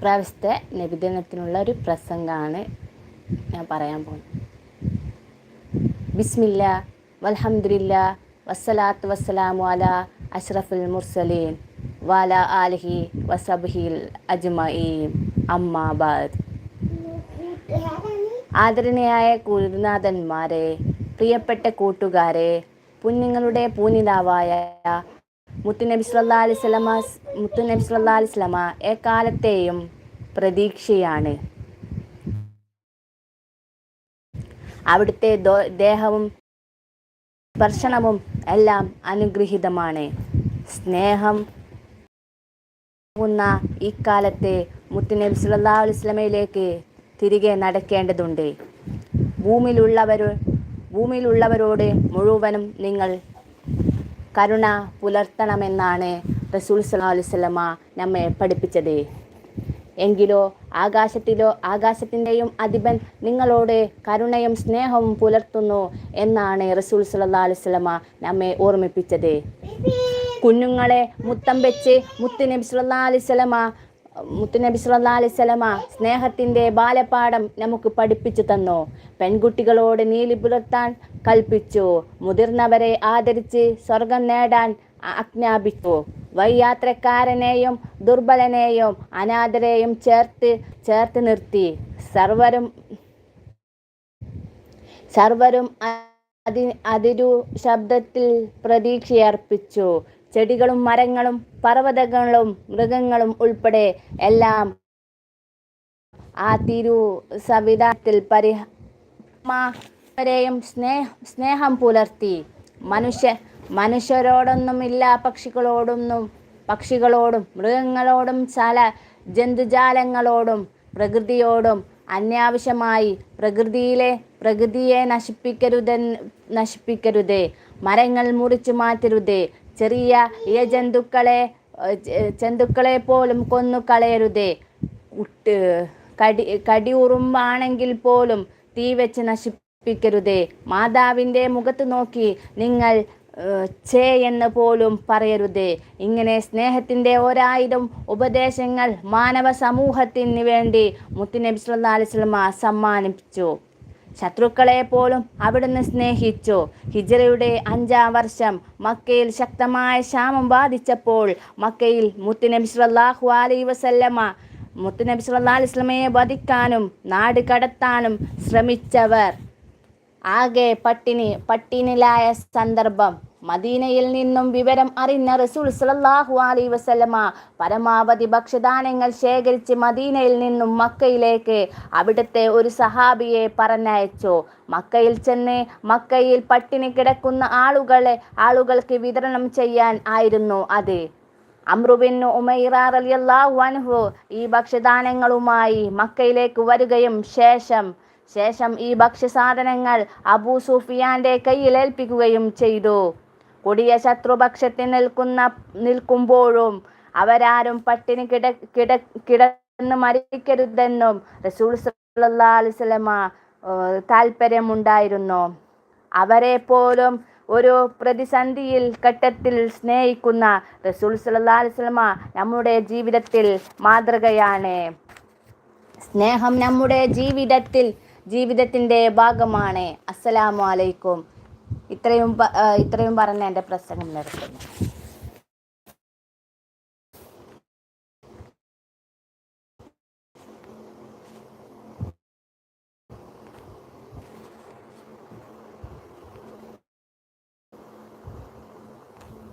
ഇപ്രാവശ്യത്തെ നബിദിനത്തിനുള്ള ഒരു പ്രസംഗമാണ് ഞാൻ പറയാൻ പോകുന്നത്. ബിസ്മില്ല വൽഹംദുലില്ല വസ്സലാത്ത് വസ്സലാമു അല അഷ്റഫുൽ മുർസലീൻ വാല ആലിഹി വസബ്ഹിൽ അജ്മഈൻ. അമ്മാബാദ് ആദരണീയായ ഗുരുനാഥന്മാരെ പ്രിയപ്പെട്ട കൂട്ടുകാരെ പുണ്യങ്ങളുടെ പൂനിലാവായ മുത്തുനബി സല്ലാ അലിസ്ലമ മുത്തുനബി സല്ലാ അലിസ്ലമ എക്കാലത്തെയും പ്രതീക്ഷയാണ്. അവിടുത്തെ ദേഹവും സ്പർശനവും എല്ലാം അനുഗ്രഹീതമാണ്. സ്നേഹം ുന്ന ഇക്കാലത്തെ മുത്തുനബി സുല്ലാ അലുസ്ലമയിലേക്ക് തിരികെ നടക്കേണ്ടതുണ്ട്. ഭൂമിയിലുള്ളവർ ഭൂമിയിലുള്ളവരോട് മുഴുവനും നിങ്ങൾ കരുണ പുലർത്തണമെന്നാണ് റസൂൽ സല്ലാ അലുസ്ലമ നമ്മെ പഠിപ്പിച്ചത്. എങ്കിലോ ആകാശത്തിലോ ആകാശത്തിന്റെയും അധിപൻ നിങ്ങളോട് കരുണയും സ്നേഹവും പുലർത്തുന്നു എന്നാണ് റസൂൽ സല്ലാ അലുസ്ലമ നമ്മെ ഓർമ്മിപ്പിച്ചത്. കുഞ്ഞുങ്ങളെ മുത്തം വെച്ച് മുത്തുനബി സല്ലാ അലിസ്ലമ മുത്തുനബി സല്ലാ അലിസ്ലമ സ്നേഹത്തിന്റെ ബാലപാഠം നമുക്ക് പഠിപ്പിച്ചു തന്നു. പെൺകുട്ടികളോട് നീലി പുലർത്താൻ കൽപ്പിച്ചു. മുതിർന്നവരെ ആദരിച്ച് സ്വർഗം നേടാൻ ആജ്ഞാപിച്ചു. വൈയാത്രക്കാരനെയും ദുർബലനെയും അനാഥരെയും ചേർത്ത് ചേർത്ത് നിർത്തി. സർവരും സർവരും അതി അതിരു ശബ്ദത്തിൽ പ്രതീക്ഷയർപ്പിച്ചു. ചെടികളും മരങ്ങളും പർവതങ്ങളും മൃഗങ്ങളും ഉൾപ്പെടെ എല്ലാം ആ തിരു സവിധാനത്തിൽ പരിഹരെയും സ്നേഹം സ്നേഹം പുലർത്തി. മനുഷ്യ മനുഷ്യരോടൊന്നുമില്ല പക്ഷികളോടൊന്നും പക്ഷികളോടും മൃഗങ്ങളോടും ചല ജന്തുജാലങ്ങളോടും പ്രകൃതിയോടും അന്യാവശ്യമായി പ്രകൃതിയിലെ പ്രകൃതിയെ നശിപ്പിക്കരുതെ നശിപ്പിക്കരുതേ മരങ്ങൾ മുറിച്ചു മാറ്റരുതേ ചെറിയ ഇഴജന്തുക്കളെ ജന്തുക്കളെ പോലും കൊന്നു കളയരുതേ. കടി കടിയുറുമ്പാണെങ്കിൽ പോലും തീ വെച്ച് നശിപ്പിക്കരുതേ മാതാവിന്റെ മുഖത്ത് നോക്കി നിങ്ങൾ ചേ എന്ന് പോലും പറയരുതേ. ഇങ്ങനെ സ്നേഹത്തിന്റെ ഒരായിരം ഉപദേശങ്ങൾ മാനവ സമൂഹത്തിന് വേണ്ടി മുത്തുനബി വസല്ലമ സമ്മാനിച്ചു ശത്രുക്കളെ പോലും അവിടുന്ന് സ്നേഹിച്ചു. ഹിജറയുടെ അഞ്ചാം വർഷം മക്കയിൽ ശക്തമായ ക്ഷാമം ബാധിച്ചപ്പോൾ മക്കയിൽ മുത്തുനബി സല്ലല്ലാഹു അലൈഹി വസല്ലമ മുത്തുനബി സല്ലല്ലാഹു അലിസ്ലമയെ വധിക്കാനും നാട് കടത്താനും ശ്രമിച്ചവർ. ആകെ പട്ടിണി പട്ടിണിലായ സന്ദർഭം. മദീനയിൽ നിന്നും വിവരം അറിഞ്ഞ റസൂൽ സല്ലല്ലാഹു അലൈഹി വസല്ലമ പരമാവധി ഭക്ഷ്യദാനങ്ങൾ ശേഖരിച്ച് മദീനയിൽ നിന്നും മക്കയിലേക്ക് അവിടുത്തെ ഒരു സഹാബിയെ പറഞ്ഞയച്ചു. മക്കയിൽ ചെന്ന് മക്കയിൽ പട്ടിണി കിടക്കുന്ന ആളുകളെ ആളുകൾക്ക് വിതരണം ചെയ്യാൻ ആയിരുന്നു അത്. അമ്രുബിൻ ഉമൈറ റളിയല്ലാഹു അൻഹു ഈ ഭക്ഷ്യദാനങ്ങളുമായി മക്കയിലേക്ക് വരികയും ശേഷം ശേഷം ഈ ഭക്ഷ്യസാധനങ്ങൾ അബൂ സുഫിയാന്റെ കയ്യിൽ ഏൽപ്പിക്കുകയും ചെയ്തു. കൊടിയ ശത്രുപക്ഷത്തിൽ നിൽക്കുന്ന നിൽക്കുമ്പോഴും അവരാരും പട്ടിണി കിട കിട കിടന്ന് മരിക്കരുതെന്നും റസൂൽ വസല്ലമ ഏഹ്, താല്പര്യമുണ്ടായിരുന്നു അവരെ പോലും ഒരു പ്രതിസന്ധിയിൽ ഘട്ടത്തിൽ സ്നേഹിക്കുന്ന റസൂൽ സല്ലാ അലൈഹി വസല്ലമ നമ്മുടെ ജീവിതത്തിൽ മാതൃകയാണ്. സ്നേഹം നമ്മുടെ ജീവിതത്തിൽ ജീവിതത്തിന്റെ ഭാഗമാണ്. അസ്സലാമു അലൈക്കും. ഇത്രയും ഇത്രയും പറഞ്ഞ് എന്റെ പ്രസംഗം നിർത്തുന്നു.